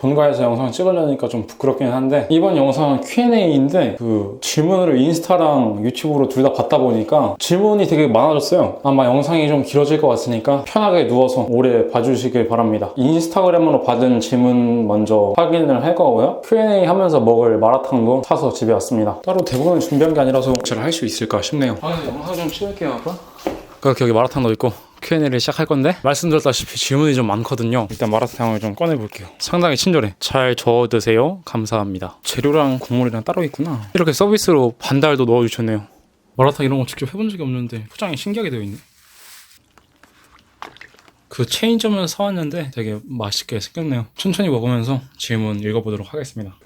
본가에서 영상 찍으려니까 좀 부끄럽긴 한데 이번 영상은 Q&A인데 그 질문을 인스타랑 유튜브로 둘 다 받다 보니까 질문이 되게 많아졌어요. 아마 영상이 좀 길어질 것 같으니까 편하게 누워서 오래 봐주시길 바랍니다. 인스타그램으로 받은 질문 먼저 확인을 할 거고요. Q&A 하면서 먹을 마라탕도 사서 집에 왔습니다. 따로 대본을 준비한 게 아니라서 잘 할 수 있을까 싶네요. 아 영상 좀 찍을게요 아빠 그렇게 여기 마라탕도 있고 Q&A를 시작할 건데 말씀드렸다시피 질문이 좀 많거든요. 일단 마라탕을 좀 꺼내볼게요. 상당히 친절해. 잘 저어 드세요. 감사합니다. 재료랑 국물이랑 따로 있구나. 이렇게 서비스로 반달도 넣어주셨네요. 마라탕 이런 거 직접 해본 적이 없는데 포장이 신기하게 되어 있네. 그 체인점에서 사왔는데 되게 맛있게 생겼네요. 천천히 먹으면서 질문 읽어보도록 하겠습니다.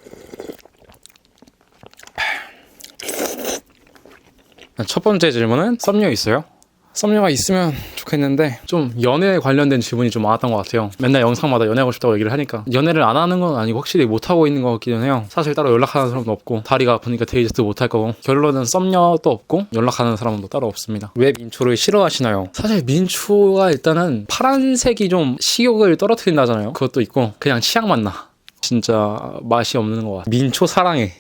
첫 번째 질문은 썸녀 있어요? 썸녀가 있으면 좋겠는데 좀 연애 관련된 질문이 좀 많았던 것 같아요. 맨날 영상마다 연애하고 싶다고 얘기를 하니까 연애를 안 하는 건 아니고 확실히 못 하고 있는 것 같기는 해요. 사실 따로 연락하는 사람도 없고 다리가 아프니까 데이트도 못 할 거고 결론은 썸녀도 없고 연락하는 사람도 따로 없습니다. 왜 민초를 싫어하시나요? 사실 민초가 일단은 파란색이 좀 식욕을 떨어뜨린다잖아요. 그것도 있고 그냥 취향만 나. 진짜 맛이 없는 것 같아. 민초 사랑해.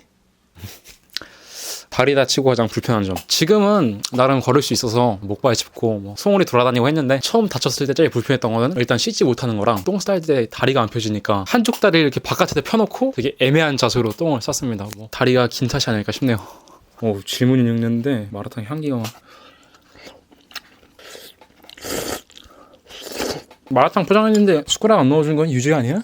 다리 다치고 가장 불편한 점. 지금은 나름 걸을 수 있어서 목발 짚고 뭐 송골이 돌아다니고 했는데 처음 다쳤을 때 제일 불편했던 거는 일단 씻지 못하는 거랑 똥 쌀 때 다리가 안 펴지니까 한쪽 다리를 이렇게 바깥에 펴놓고 되게 애매한 자세로 똥을 쌌습니다. 뭐 다리가 긴 탓이 아닐까 싶네요. 오 질문이 읽는데 마라탕 향기가 막 마라탕 포장했는데 숟가락 안 넣어준 건 유죄 아니야?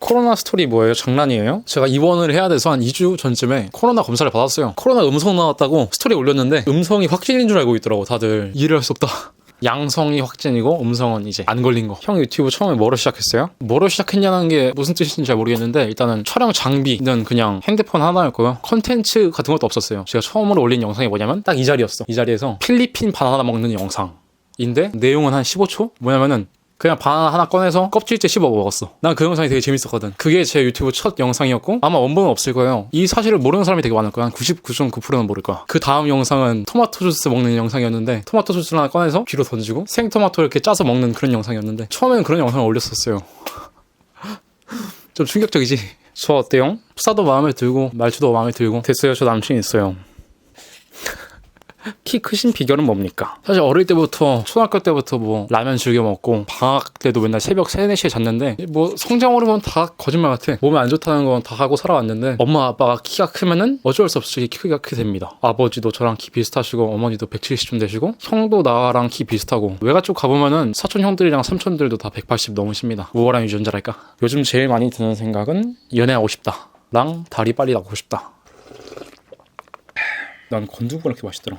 코로나 스토리 뭐예요? 장난이에요? 제가 입원을 해야 돼서 한 2주 전쯤에 코로나 검사를 받았어요. 코로나 음성 나왔다고 스토리 올렸는데 음성이 확진인 줄 알고 있더라고 다들 이해를 할수 없다. 양성이 확진이고 음성은 이제 안 걸린 거. 형 유튜브 처음에 뭐로 시작했어요? 뭐로 시작했냐는 게 무슨 뜻인지 잘 모르겠는데 일단은 촬영 장비는 그냥 핸드폰 하나였고요. 컨텐츠 같은 것도 없었어요. 제가 처음으로 올린 영상이 뭐냐면 딱 이 자리였어. 이 자리에서 필리핀 바나나 먹는 영상 인데 내용은 한 15초? 뭐냐면은 그냥 바나나 하나 꺼내서 껍질째 씹어 먹었어. 난 그 영상이 되게 재밌었거든. 그게 제 유튜브 첫 영상이었고 아마 원본은 없을 거예요. 이 사실을 모르는 사람이 되게 많을 거야. 한 99.9%는 모를 거야. 그 다음 영상은 토마토 주스 먹는 영상이었는데 토마토 주스를 하나 꺼내서 뒤로 던지고 생토마토 이렇게 짜서 먹는 그런 영상이었는데 처음에는 그런 영상을 올렸었어요. 좀 충격적이지? 저 어때요? 수다도 마음에 들고 말투도 마음에 들고 됐어요. 저 남친 있어요. 키 크신 비결은 뭡니까? 사실 어릴 때부터 초등학교 때부터 뭐 라면 즐겨 먹고 방학 때도 맨날 새벽 3, 4시에 잤는데 뭐 성장 호르몬 다 거짓말 같아. 몸에 안 좋다는 건 다 하고 살아왔는데 엄마 아빠가 키가 크면은 어쩔 수 없이 키가 크게 됩니다. 아버지도 저랑 키 비슷하시고 어머니도 170좀 되시고 형도 나랑 키 비슷하고 외가 쪽 가보면은 사촌 형들이랑 삼촌들도 다 180 넘으십니다. 우월한 유전자랄까? 요즘 제일 많이 드는 생각은 연애하고 싶다. 랑 다리 빨리 나고 싶다. 난 건두부가 이렇게 맛있더라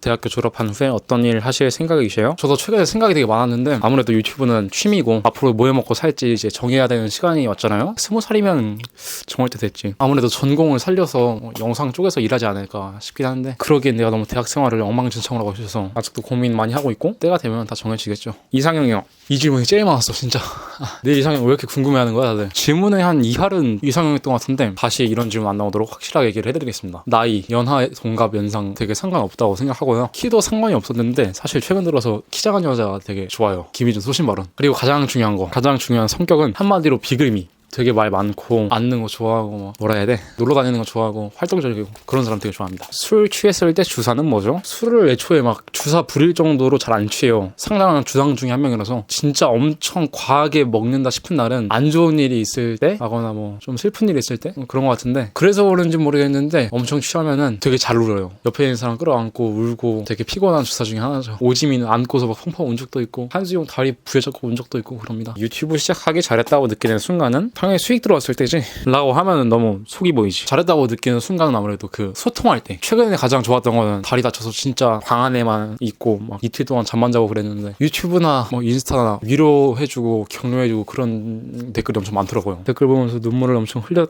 대학교 졸업한 후에 어떤 일 하실 생각이세요? 저도 최근에 생각이 되게 많았는데 아무래도 유튜브는 취미고 앞으로 뭐 해먹고 살지 이제 정해야 되는 시간이 왔잖아요. 스무 살이면 정할 때 됐지. 아무래도 전공을 살려서 뭐 영상 쪽에서 일하지 않을까 싶긴 한데 그러기엔 내가 너무 대학 생활을 엉망진창으로 있어서 아직도 고민 많이 하고 있고 때가 되면 다 정해지겠죠. 이상형이요. 이 질문이 제일 많았어 진짜. 내 이상형 왜 이렇게 궁금해하는 거야 다들. 질문의 한 이할은 이상형이었던 것 같은데 다시 이런 질문 안 나오도록 확실하게 얘기를 해드리겠습니다. 나이, 연하, 동갑, 연상 되게 상관없다고 생각하고요. 키도 상관이 없었는데 사실 최근 들어서 키 작은 여자가 되게 좋아요. 김희준 소신 발언. 그리고 가장 중요한 거, 가장 중요한 성격은 한마디로 비글미. 되게 말 많고 앉는 거 좋아하고 뭐 뭐라 해야 돼? 놀러 다니는 거 좋아하고 활동적이고 그런 사람 되게 좋아합니다. 술 취했을 때 주사는 뭐죠? 술을 애초에 막 주사 부릴 정도로 잘 안 취해요. 상당한 주당 중에 한 명이라서 진짜 엄청 과하게 먹는다 싶은 날은 안 좋은 일이 있을 때 하거나 뭐 좀 슬픈 일이 있을 때? 그런 것 같은데 그래서 그런지 모르겠는데 엄청 취하면은 되게 잘 울어요. 옆에 있는 사람 끌어안고 울고 되게 피곤한 주사 중에 하나죠. 오지민은 안고서 막 펑펑 운 적도 있고 한수용 다리 부여잡고 운 적도 있고 그럽니다. 유튜브 시작하기 잘했다고 느끼는 순간은 평에 수익 들어왔을 때지? 라고 하면은 너무 속이 보이지. 잘했다고 느끼는 순간은 아무래도 그 소통할 때 최근에 가장 좋았던 거는 다리 다쳐서 진짜 방 안에만 있고 막 이틀 동안 잠만 자고 그랬는데 유튜브나 뭐 인스타나 위로해주고 격려해주고 그런 댓글이 엄청 많더라고요. 댓글 보면서 눈물을 엄청 흘렸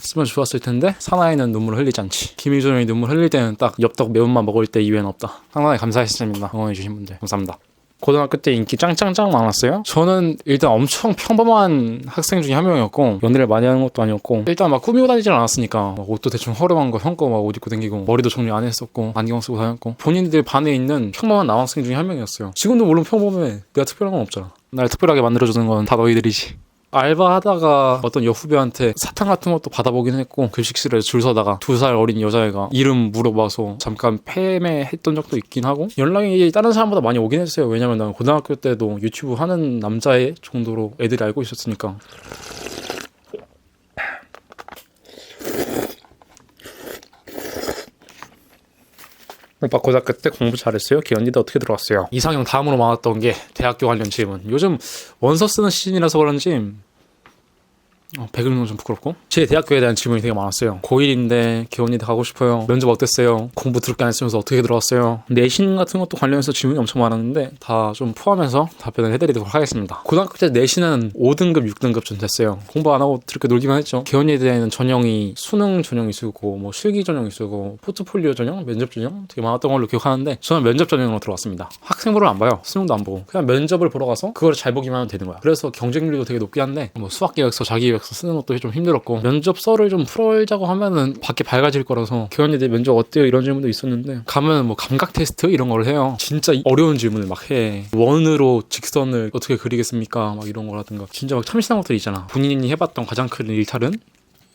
쓰면 좋았을 텐데 사나이는 눈물을 흘리지 않지. 김희준이 눈물 흘릴 때는 딱 엽떡 매운맛 먹을 때 이외엔 없다. 상당히 감사했습니다. 응원해주신 분들. 감사합니다 고등학교 때 인기 짱짱짱 많았어요? 저는 일단 엄청 평범한 학생 중에 한 명이었고 연애를 많이 하는 것도 아니었고 일단 막 꾸미고 다니질 않았으니까 막 옷도 대충 허름한 거 형 거 막 옷 입고 다니고 머리도 정리 안 했었고 안경 쓰고 다녔고 본인들 반에 있는 평범한 남학생 중에 한 명이었어요. 지금도 물론 평범해. 내가 특별한 건 없잖아. 날 특별하게 만들어주는 건 다 너희들이지 알바하다가 어떤 여후배한테 사탕 같은 것도 받아보긴 했고 급식실에 줄 서다가 두 살 어린 여자애가 이름 물어봐서 잠깐 패매했던 적도 있긴 하고 연락이 다른 사람보다 많이 오긴 했어요 왜냐면 난 고등학교 때도 유튜브 하는 남자애 정도로 애들이 알고 있었으니까 오빠 고등학교 때 공부 잘했어요? 기현이도 어떻게 들어왔어요? 이상형 다음으로 많았던 게 대학교 관련 질문. 요즘 원서 쓰는 시즌이라서 그런지 어, 백을는 좀 부끄럽고? 제 대학교에 대한 질문이 되게 많았어요. 고1인데 기원이대 가고 싶어요. 면접 어땠어요? 공부 드럽게 안 했으면서 어떻게 들어왔어요? 내신 같은 것도 관련해서 질문이 엄청 많았는데 다 좀 포함해서 답변을 해드리도록 하겠습니다. 고등학교 때 내신은 5등급 6등급 좀 됐어요. 공부 안 하고 드럽게 놀기만 했죠. 기원이대에는 전형이 수능 전형이 쓰고 뭐 실기 전형이 쓰고 포트폴리오 전형 면접 전형 되게 많았던 걸로 기억하는데 저는 면접 전형으로 들어왔습니다. 학생부를 안 봐요. 수능도 안 보고. 그냥 면접을 보러 가서 그걸 잘 보기만 하면 되는 거야. 그래서 경쟁률도 되게 높긴 한데 뭐 수학 계획서 자기 계획서 쓰는 것도 좀 힘들었고 면접서를 좀 풀어자고 하면은 밖에 밝아질 거라서 교원이들 면접 어때요? 이런 질문도 있었는데 가면 뭐 감각 테스트 이런 걸 해요. 진짜 어려운 질문을 막 해. 원으로 직선을 어떻게 그리겠습니까? 막 이런 거라든가. 진짜 막 참신한 것들 있잖아. 본인이 해봤던 가장 큰 일탈은?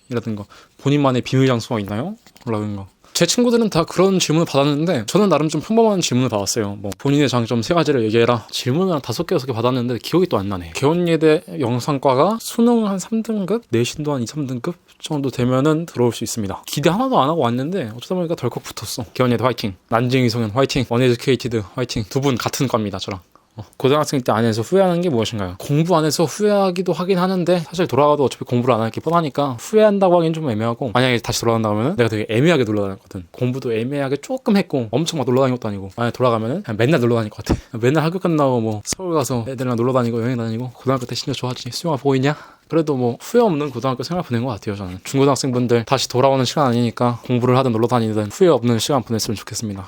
이라든가. 본인만의 비밀 장소가 있나요? 라든가 제 친구들은 다 그런 질문을 받았는데 저는 나름 좀 평범한 질문을 받았어요. 뭐 본인의 장점 세 가지를 얘기해라. 질문을 한 다섯 개 여섯 개 받았는데 기억이 또 안 나네. 개원예대 영상과가 수능 한 3등급, 내신도 한 2, 3등급 정도 되면은 들어올 수 있습니다. 기대 하나도 안 하고 왔는데 어쩌다 보니까 덜컥 붙었어. 개원예대 화이팅. 난징 이 성현 화이팅. 원에듀케이티드 화이팅. 두 분 같은 과입니다. 저랑. 어, 고등학생 때 안에서 후회하는 게 무엇인가요? 공부 안에서 후회하기도 하긴 하는데 사실 돌아가도 어차피 공부를 안 할 게 뻔하니까 후회한다고 하긴 좀 애매하고 만약에 다시 돌아간다 면 내가 되게 애매하게 놀러 다녔거든. 공부도 애매하게 조금 했고 엄청 막 놀러 다닌 것도 아니고 만약에 돌아가면은 그냥 맨날 놀러 다닐 것 같아. 맨날 학교 끝나고 뭐 서울 가서 애들이랑 놀러 다니고 여행 다니고 고등학교 때 진짜 좋았지. 수영아 보이냐? 그래도 뭐 후회 없는 고등학교 생활 보낸 것 같아요 저는. 중고등학생분들 다시 돌아오는 시간 아니니까 공부를 하든 놀러 다니든 후회 없는 시간 보냈으면 좋겠습니다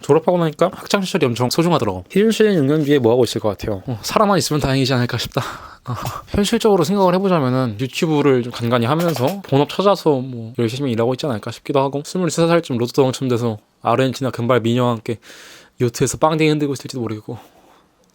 졸업하고 나니까 학창 시절이 엄청 소중하더라고. 희준씨 6년 뒤에 뭐 하고 있을 것 같아요. 어, 살아만 있으면 다행이지 않을까 싶다. 어, 현실적으로 생각을 해보자면은 유튜브를 좀 간간히 하면서 본업 찾아서 뭐 열심히 일하고 있지 않을까 싶기도 하고 23살쯤 로또 당첨돼서 아르헨티나 금발 미녀와 함께 요트에서 빵댕이 흔들고 있을지도 모르겠고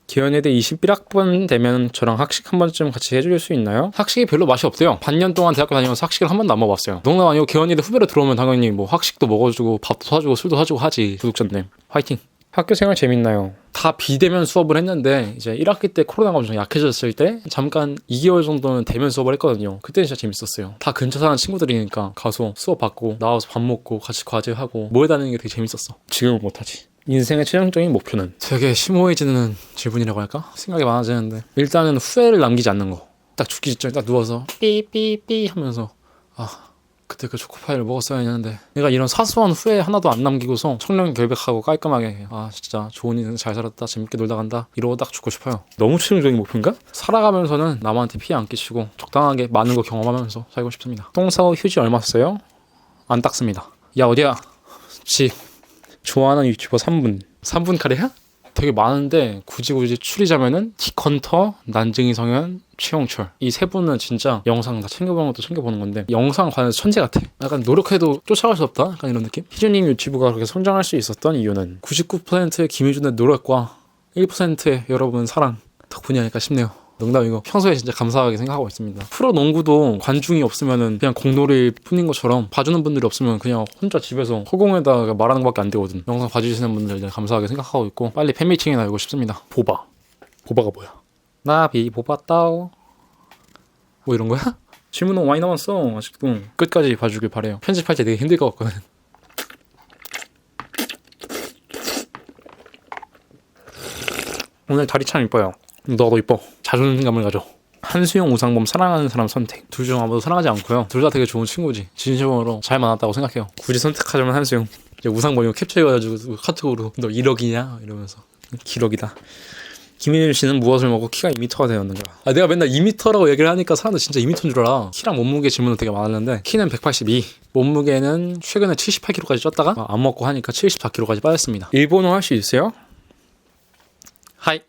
기현예대 21학번 되면 저랑 학식 한 번쯤 같이 해줄 수 있나요? 학식이 별로 맛이 없대요. 반년 동안 대학교 다니면서 학식을 한 번도 안 먹어봤어요. 농담 아니고 기현예대 후배로 들어오면 당연히 뭐 학식도 먹어주고 밥도 사주고 술도 사주고 하지. 구독자님 화이팅. 학교 생활 재밌나요? 다 비대면 수업을 했는데 이제 1학기 때 코로나가 엄청 약해졌을 때 잠깐 2개월 정도는 대면 수업을 했거든요. 그때는 진짜 재밌었어요. 다 근처 사는 친구들이니까 가서 수업 받고 나와서 밥 먹고 같이 과제하고 모여 다니는 게 되게 재밌었어. 지금은 못하지. 인생의 최종적인 목표는 되게 심오해지는 질문이라고 할까? 생각이 많아지는데 일단은 후회를 남기지 않는 거. 딱 죽기 직전에 딱 누워서 삐삐삐 하면서 아 그때 그 초코파이를 먹었어야 했는데 내가 이런 사소한 후회 하나도 안 남기고서 청렴 결백하고 깔끔하게 아 진짜 좋은 인생 잘 살았다 재밌게 놀다 간다 이러고 딱 죽고 싶어요 너무 최종적인 목표인가? 살아가면서는 남한테 피해 안 끼치고 적당하게 많은 거 경험하면서 살고 싶습니다 똥 싸고 휴지 얼마 썼어요? 안 닦습니다 야 어디야? 집 좋아하는 유튜버 3분. 3분 카레야? 되게 많은데 굳이 굳이 추리자면은 티컨터, 난징이 성현, 최용철. 이 세 분은 진짜 영상 다 챙겨보는 것도 챙겨보는 건데 영상 관해서 천재 같아. 약간 노력해도 쫓아갈 수 없다. 약간 이런 느낌? 희준님 유튜브가 그렇게 성장할 수 있었던 이유는 99%의 김희준의 노력과 1%의 여러분 사랑 덕분이 아닐까 싶네요 농담이고 평소에 진짜 감사하게 생각하고 있습니다. 프로 농구도 관중이 없으면은 그냥 공놀이 뿐인 것처럼 봐주는 분들이 없으면 그냥 혼자 집에서 허공에다가 말하는 것밖에 안 되거든. 영상 봐주시는 분들 감사하게 생각하고 있고 빨리 팬미팅이나 알고 싶습니다. 보바. 보바가 뭐야? 나비 보바 따오. 뭐 이런 거야? 질문 너무 많이 남았어. 아직도 끝까지 봐주길 바래요. 편집할 때 되게 힘들 것 같거든. 오늘 다리 참 이뻐요. 너도 이뻐. 자존감을 가져. 한수영, 우상범 사랑하는 사람 선택. 둘 중 아무도 사랑하지 않고요. 둘 다 되게 좋은 친구지. 진심으로 잘 만났다고 생각해요. 굳이 선택하자면 한수영. 이제 우상범이 캡처해가지고 카톡으로 너 1억이냐 이러면서 기록이다. 김민일 씨는 무엇을 먹고 키가 2m가 되었는가? 아, 내가 맨날 2m라고 얘기를 하니까 사람들 진짜 2m인 줄 알아. 키랑 몸무게 질문은 되게 많았는데 키는 182, 몸무게는 최근에 78kg까지 쪘다가 안 먹고 하니까 74kg까지 빠졌습니다. 일본어 할 수 있어요? 하이.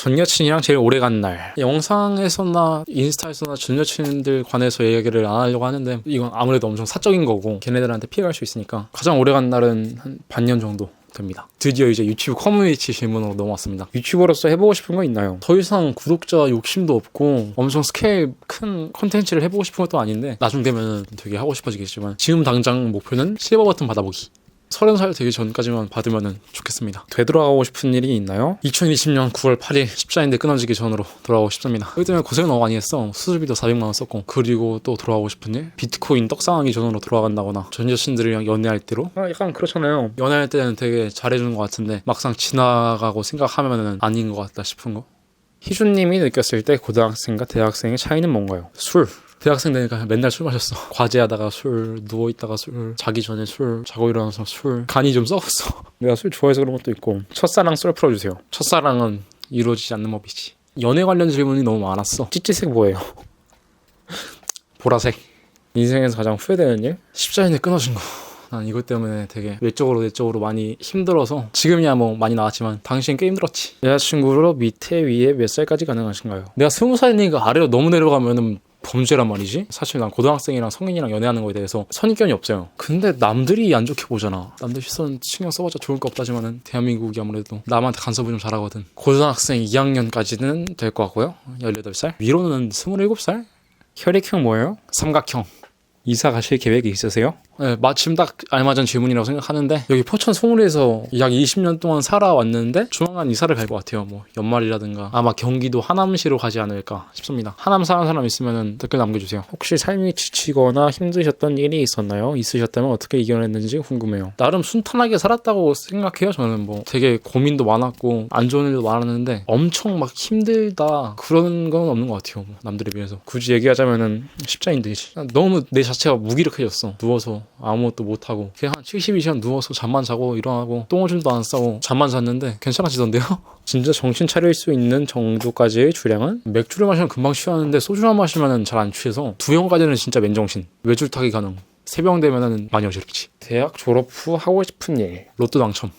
전 여친이랑 제일 오래 간 날. 영상에서나 인스타에서나 전 여친들 관해서 얘기를 안 하려고 하는데 이건 아무래도 엄청 사적인 거고 걔네들한테 피해갈 수 있으니까 가장 오래 간 날은 한 반년 정도. 됩니다. 드디어 이제 유튜브 커뮤니티 질문으로 넘어왔습니다. 유튜버로서 해보고 싶은 거 있나요? 더 이상 구독자 욕심도 없고 엄청 스케일 큰 콘텐츠를 해보고 싶은 것도 아닌데 나중 되면 되게 하고 싶어지겠지만 지금 당장 목표는 실버 버튼 받아보기. 서른 살 되기 전까지만 받으면 좋겠습니다. 되돌아가고 싶은 일이 있나요? 2020년 9월 8일 십자인대 끊어지기 전으로 돌아가고 싶습니다. 그기 때문에 고생 너무 많이 했어. 수술비도 400만 원 썼고 그리고 또 돌아가고 싶은 일? 비트코인 떡상하기 전으로 돌아간다거나 전 여친들이랑 연애할 때로? 아, 약간 그렇잖아요. 연애할 때는 되게 잘해주는 것 같은데 막상 지나가고 생각하면은 아닌 것 같다 싶은 거. 희준님이 느꼈을 때 고등학생과 대학생의 차이는 뭔가요? 술. 대학생 되니까 맨날 술 마셨어. 과제하다가 술, 누워있다가 술, 자기 전에 술, 자고 일어나서 술. 간이 좀 썩었어. 내가 술 좋아해서 그런 것도 있고. 첫사랑 썰 풀어주세요. 첫사랑은 이루어지지 않는 법이지. 연애 관련 질문이 너무 많았어. 찌찌색 뭐예요? 보라색. 인생에서 가장 후회되는 일? 십자인대 끊어진 거. 난 이것 때문에 되게 외적으로 내적으로 많이 힘들어서 지금이야 뭐 많이 나왔지만 당시엔 꽤 힘들었지 여자친구로 밑에 위에 몇 살까지 가능하신가요? 내가 스무 살이니까 아래로 너무 내려가면은 범죄란 말이지? 사실 난 고등학생이랑 성인이랑 연애하는 거에 대해서 선입견이 없어요. 근데 남들이 안 좋게 보잖아. 남들 시선 신경 써봤자 좋을 거 없다지만은 대한민국이 아무래도 남한테 간섭을 좀 잘하거든. 고등학생 2학년까지는 될 것 같고요. 18살? 위로는 27살? 혈액형 뭐예요? 삼각형. 이사 가실 계획이 있으세요? 네, 마침 딱 알맞은 질문이라고 생각하는데 여기 포천 송울에서 약 20년 동안 살아왔는데 조만간 이사를 갈 것 같아요. 뭐 연말이라든가 아마 경기도 하남시로 가지 않을까 싶습니다. 하남 사는 사람 있으면 댓글 남겨주세요. 혹시 삶이 지치거나 힘드셨던 일이 있었나요? 있으셨다면 어떻게 이겨냈는지 궁금해요. 나름 순탄하게 살았다고 생각해요. 저는 뭐 되게 고민도 많았고 안 좋은 일도 많았는데 엄청 막 힘들다 그런 건 없는 것 같아요. 뭐 남들에 비해서 굳이 얘기하자면은 십자인대지. 너무 내 자체가 무기력해졌어. 누워서 아무것도 못하고 그냥 한 72시간 누워서 잠만 자고 일어나고 똥오줌도 안 싸고 잠만 잤는데 괜찮아지던데요? 진짜 정신 차릴 수 있는 정도까지의 주량은 맥주를 마시면 금방 취하는데 소주만 마시면 잘 안 취해서 두 병까지는 진짜 맨정신. 외줄 타기 가능. 세병 되면은 많이 어지럽지. 대학 졸업 후 하고 싶은 일? 로또 당첨.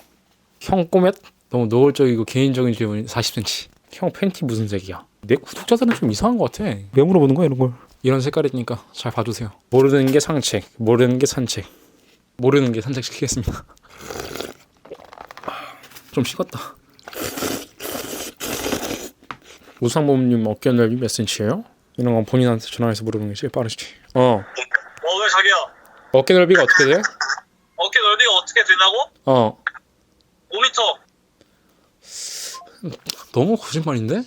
형 꼬맷? 너무 노골적이고 개인적인 질문 40cm 형 팬티 무슨 색이야? 내 구독자들은 좀 이상한 것 같아. 왜 물어보는 거야 이런 걸 이런 색깔이니까 잘 봐주세요. 모르는 게 상책, 모르는 게 산책. 모르는 게 산책 시키겠습니다. 좀 식었다. 우상범님 어깨 넓이 몇 센치예요? 이런 건 본인한테 전화해서 물어보는 게 제일 빠르지. 어. 어, 왜 자기야? 어깨 넓이가 어떻게 돼? 어깨 넓이가 어떻게 되냐고? 어. 5m. 너무 거짓말인데?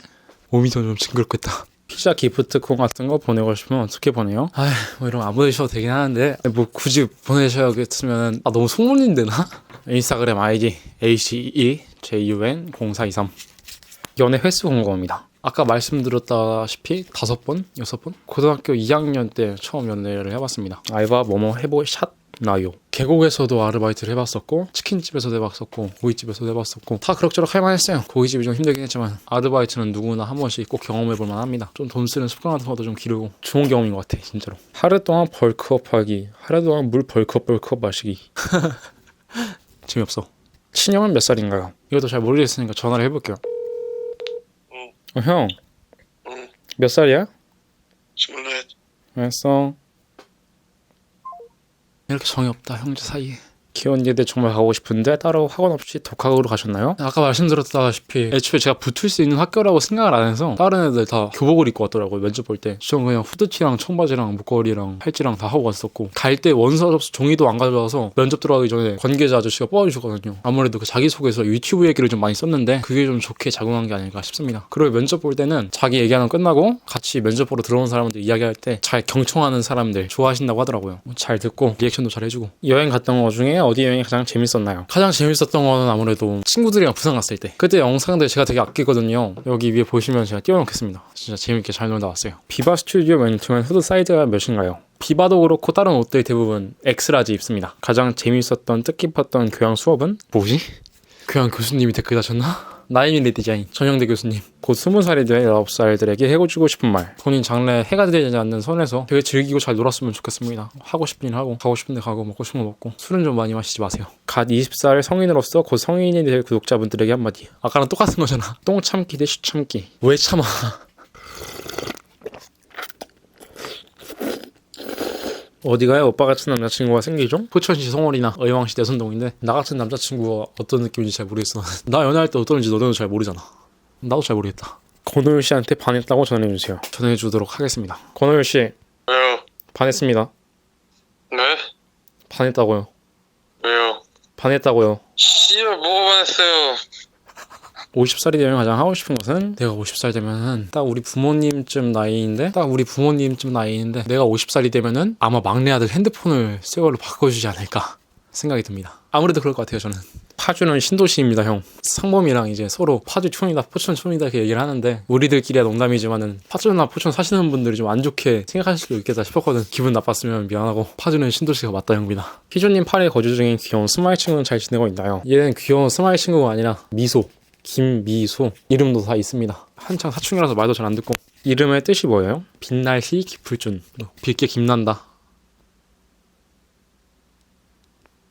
5m 좀 징그럽겠다. 피자 기프트콘 같은 거 보내고 싶으면 어떻게 보내요? 아뭐 이런 거안 보내셔도 되긴 하는데 뭐 굳이 보내셔야겠으면 아 너무 속물린 데나? 인스타그램 아이디 ACE-JUN 0423 연애 횟수 궁금합니다. 아까 말씀드렸다시피 다섯 번, 여섯 번 고등학교 2학년 때 처음 연애를 해봤습니다. 알바 뭐뭐 해보셨 나요? 계곡에서도 아르바이트를 해봤었고 치킨집에서도 해봤었고 고깃집에서도 해봤었고 다 그럭저럭 할만했어요. 고깃집이 좀 힘들긴 했지만 아르바이트는 누구나 한 번씩 꼭 경험해볼 만합니다. 좀 돈 쓰는 습관 같은 것도 좀 기르고 좋은 경험인 것 같아 진짜로. 하루 동안 벌크업 하기, 하루 동안 물 벌크업 벌크업 마시기. 재미없어. 친형은 몇 살인가요? 이것도 잘 모르겠으니까 전화를 해볼게요. 응. 어, 형, 응. 몇 살이야? 스물넷. 알았어. 이렇게 정이 없다 형제 사이에. 기원예대 정말 가고 싶은데 따로 학원 없이 독학으로 가셨나요? 아까 말씀드렸다시피 애초에 제가 붙을 수 있는 학교라고 생각을 안 해서 다른 애들 다 교복을 입고 왔더라고요 면접 볼 때. 저는 그냥 후드티랑 청바지랑 목걸이랑 팔찌랑 다 하고 왔었고 갈 때 원서 접수 종이도 안 가져와서 면접 들어가기 전에 관계자 아저씨가 뽑아주셨거든요. 아무래도 그 자기소개서 유튜브 얘기를 좀 많이 썼는데 그게 좀 좋게 작용한 게 아닐까 싶습니다. 그리고 면접 볼 때는 자기 얘기하는 거 끝나고 같이 면접 보러 들어온 사람들 이야기할 때 잘 경청하는 사람들 좋아하신다고 하더라고요. 잘 듣고 리액션도 잘 해주고 여행 갔던 거 중에 어디 여행이 가장 재밌었나요? 가장 재밌었던 거는 아무래도 친구들이랑 부산 갔을 때 그때 영상들 제가 되게 아끼거든요. 여기 위에 보시면 제가 띄워놓겠습니다. 진짜 재밌게 잘 놀다 왔어요. 비바 스튜디오 맨투맨 후드 사이즈가 몇인가요? 비바도 그렇고 다른 옷들 대부분 엑스라지 입습니다. 가장 재밌었던 뜻깊었던 교양 수업은 뭐지? 교양 교수님이 댓글 다셨나? 나이밀리 디자인 전영대 교수님. 곧 스무 살이 된 아홉 살들에게 해주고 싶은 말. 본인 장래 해가 되지 않는 선에서 되게 즐기고 잘 놀았으면 좋겠습니다. 하고 싶은 일 하고 가고 싶은 데 가고 먹고 싶은 거 먹고. 술은 좀 많이 마시지 마세요. 갓 20살 성인으로서 곧 성인이 될 구독자분들에게 한마디. 아까랑 똑같은 거잖아. 똥 참기 대슈 참기. 왜 참아 어디 가요? 오빠 같은 남자친구가 생기죠? 포천시 송월이나 의왕시 내선동인데 나 같은 남자친구가 어떤 느낌인지 잘 모르겠어 나 연애할 때 어떤지 너네도 잘 모르잖아 나도 잘 모르겠다 권호율 씨한테 반했다고 전해주세요 전해주도록 하겠습니다 권호율 씨 왜요? 반했습니다 네? 반했다고요 왜요? 반했다고요 씨발 뭐가 반했어요? 50살이 되면 가장 하고 싶은 것은 내가 50살 되면은 딱 우리 부모님쯤 나이인데 딱 우리 부모님쯤 나이인데 내가 50살이 되면은 아마 막내 아들 핸드폰을 새 걸로 바꿔주지 않을까 생각이 듭니다. 아무래도 그럴 것 같아요 저는. 파주는 신도시입니다 형. 상범이랑 이제 서로 파주 촌이다 포천 촌이다 이렇게 얘기를 하는데 우리들끼리야 농담이지만은 파주나 포천 사시는 분들이 좀 안 좋게 생각하실 수도 있겠다 싶었거든. 기분 나빴으면 미안하고 파주는 신도시가 맞다 형입니다. 희조님 팔에 거주 중인 귀여운 스마일 친구는 잘 지내고 있나요? 얘는 귀여운 스마일 친구가 아니라 미소. 김미소 이름도 다 있습니다. 한창 사춘기라서 말도 잘 안 듣고 이름의 뜻이 뭐예요? 빛날 시 깊을 준 빛게 김난다.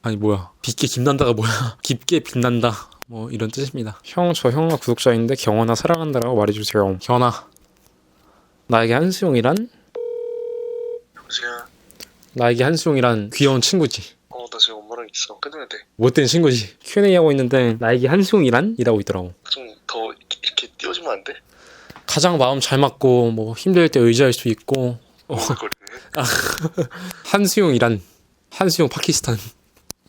아니 뭐야 빛게 김난다가 뭐야 깊게 빛난다 뭐 이런 뜻입니다. 형 저 형아 구독자인데 경원아 사랑한다라고 말해주세요. 경원아 나에게 한수용이란 여보세요? 나에게 한수용이란 귀여운 친구지. 어, 나 지금 엄마랑 있어. 끊으면 돼. 못된 친구지. Q&A 하고 있는데 나에게 한수용이란 이라고 있더라고. 좀 더 이렇게 띄워주면 안 돼? 가장 마음 잘 맞고 뭐 힘들 때 의지할 수 있고 어, 거리네. 한수용이란 한수용 파키스탄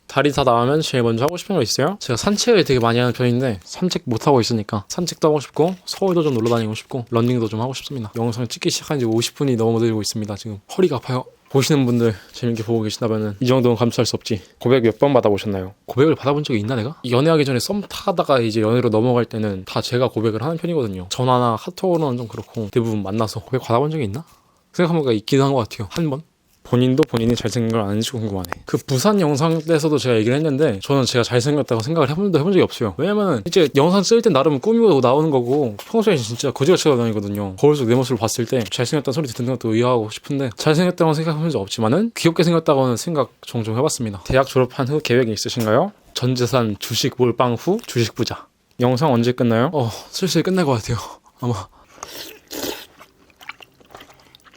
다리 다 나오면 제일 먼저 하고 싶은 거 있어요? 제가 산책을 되게 많이 하는 편인데 산책 못 하고 있으니까 산책도 하고 싶고 서울도 좀 놀러 다니고 싶고 런닝도 좀 하고 싶습니다. 영상 찍기 시작한 지 50분이 넘어들고 있습니다. 지금 허리가 아파요. 보시는 분들 재밌게 보고 계시다면은 이 정도는 감수할 수 없지. 고백 몇 번 받아보셨나요? 고백을 받아본 적이 있나 내가? 연애하기 전에 썸 타다가 이제 연애로 넘어갈 때는 다 제가 고백을 하는 편이거든요. 전화나 카톡으로는 좀 그렇고 대부분 만나서 고백 받아본 적이 있나? 생각해보니까 있긴 한 것 같아요. 한 번? 본인도 본인이 잘생긴 걸 아는지 궁금하네. 그 부산 영상 때서도 제가 얘기를 했는데 저는 제가 잘생겼다고 생각을 해본 해본 적이 없어요. 왜냐면 이제 영상 쓸 때 나름 꾸미고 나오는 거고 평소에 진짜 거지같이 다니거든요. 거울 속 내 모습을 봤을 때 잘생겼다는 소리 듣는 것도 의아하고 싶은데 잘생겼다고 생각해본 적 없지만은 귀엽게 생겼다고는 생각 종종 해봤습니다. 대학 졸업한 후 계획이 있으신가요? 전 재산 주식 몰빵 후 주식 부자. 영상 언제 끝나요? 어 슬슬 끝날 것 같아요. 아마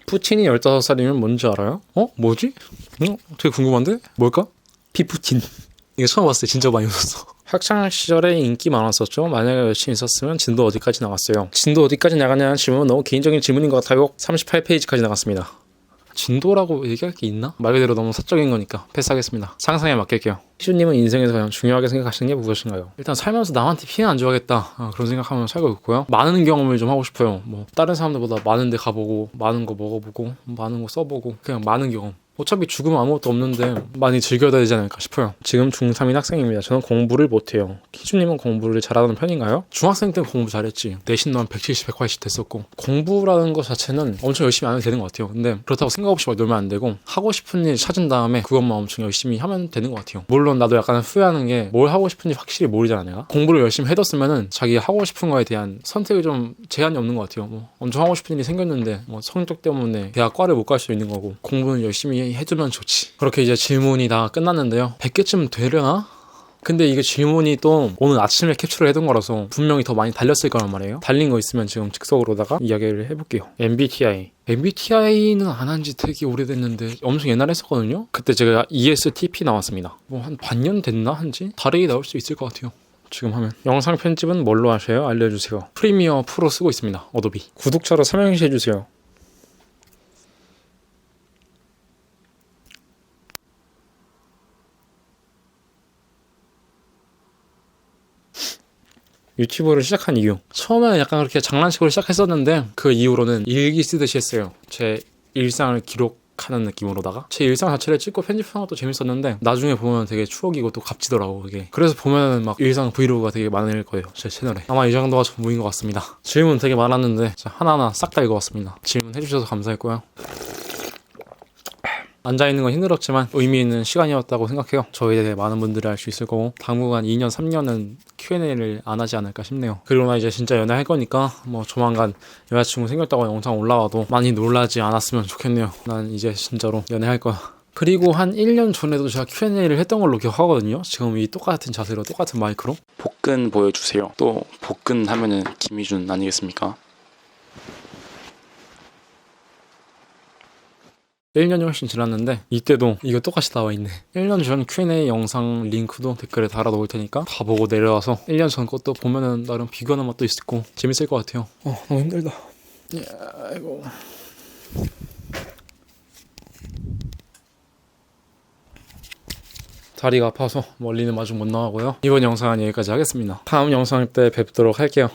푸틴이 15살이면 뭔지 알아요? 어? 뭐지? 어? 되게 궁금한데? 뭘까? 피푸틴. 이거 처음 봤을 때 진짜 많이 웃었어. 학창 시절에 인기 많았었죠. 만약에 열심히 있었으면 진도 어디까지 나갔어요? 진도 어디까지 나가냐는 질문은 너무 개인적인 질문인 것 같아요. 38페이지까지 나갔습니다. 진도라고 얘기할 게 있나? 말 그대로 너무 사적인 거니까 패스하겠습니다. 상상에 맡길게요. 희주님은 인생에서 가장 중요하게 생각하시는 게 무엇인가요? 일단 살면서 남한테 피해 안 줘야겠다 아, 그런 생각하면 살고 있고요. 많은 경험을 좀 하고 싶어요. 뭐 다른 사람들보다 많은 데 가보고 많은 거 먹어보고 많은 거 써보고 그냥 많은 경험. 어차피 죽으면 아무것도 없는데 많이 즐겨야 되지 않을까 싶어요. 지금 중3인 학생입니다. 저는 공부를 못해요. 희주님은 공부를 잘하는 편인가요? 중학생 때 공부 잘했지. 내신도 한 170, 180 됐었고 공부라는 것 자체는 엄청 열심히 안 해도 되는 것 같아요. 근데 그렇다고 생각 없이 막 놀면 안 되고 하고 싶은 일 찾은 다음에 그것만 엄청 열심히 하면 되는 것 같아요. 물론 나도 약간 후회하는 게 뭘 하고 싶은지 확실히 모르잖아 내가. 공부를 열심히 해뒀으면은 자기 하고 싶은 거에 대한 선택이 좀 제한이 없는 것 같아요. 뭐 엄청 하고 싶은 일이 생겼는데 뭐 성적 때문에 대학 과를 못 갈 수도 있는 거고 공부는 열심히 해두면 좋지. 그렇게 이제 질문이 다 끝났는데요. 100개쯤 되려나? 근데 이게 질문이 또 오늘 아침에 캡처를 해둔 거라서 분명히 더 많이 달렸을 거란 말이에요. 달린 거 있으면 지금 즉석으로다가 이야기를 해볼게요. MBTI. MBTI는 안 한 지 되게 오래됐는데 엄청 옛날에 했었거든요. 그때 제가 ESTP 나왔습니다. 뭐 한 반년 됐나 한지? 다르게 나올 수 있을 것 같아요. 지금 하면 영상 편집은 뭘로 하셔요? 알려주세요. 프리미어 프로 쓰고 있습니다. 어도비. 구독자로 삼행시 해주세요. 유튜브를 시작한 이유. 처음에는 약간 그렇게 장난식으로 시작했었는데 그 이후로는 일기 쓰듯이 했어요. 제 일상을 기록하는 느낌으로다가 제 일상 자체를 찍고 편집하는 것도 재밌었는데 나중에 보면 되게 추억이고 또 값지더라고 그게. 그래서 보면 막 일상 브이로그가 되게 많을 거예요. 제 채널에. 아마 이 정도가 전부인 것 같습니다. 질문 되게 많았는데 자, 하나하나 싹 다 읽어봤습니다. 질문 해주셔서 감사했고요. 앉아 있는 건 힘들었지만 의미 있는 시간이었다고 생각해요. 저희에 대해 많은 분들이 알 수 있을 거고 당분간 2년 3년은 Q&A를 안 하지 않을까 싶네요. 그리고 나 이제 진짜 연애할 거니까 뭐 조만간 여자친구 생겼다고 영상 올라와도 많이 놀라지 않았으면 좋겠네요. 난 이제 진짜로 연애할 거야. 그리고 한 1년 전에도 제가 Q&A를 했던 걸로 기억하거든요. 지금 이 똑같은 자세로 똑같은 마이크로. 복근 보여주세요. 또 복근 하면은 김희준 아니겠습니까? 1년이 훨씬 지났는데 이때도 이거 똑같이 나와 있네. 1년 전 Q&A 영상 링크도 댓글에 달아 놓을 테니까 다 보고 내려와서 1년 전 것도 보면은 나름 비교하는 맛도 있고 재밌을 것 같아요. 어 너무 힘들다. 야 아이고. 다리가 아파서 멀리는 마중 못 나가고요. 이번 영상은 여기까지 하겠습니다. 다음 영상 때 뵙도록 할게요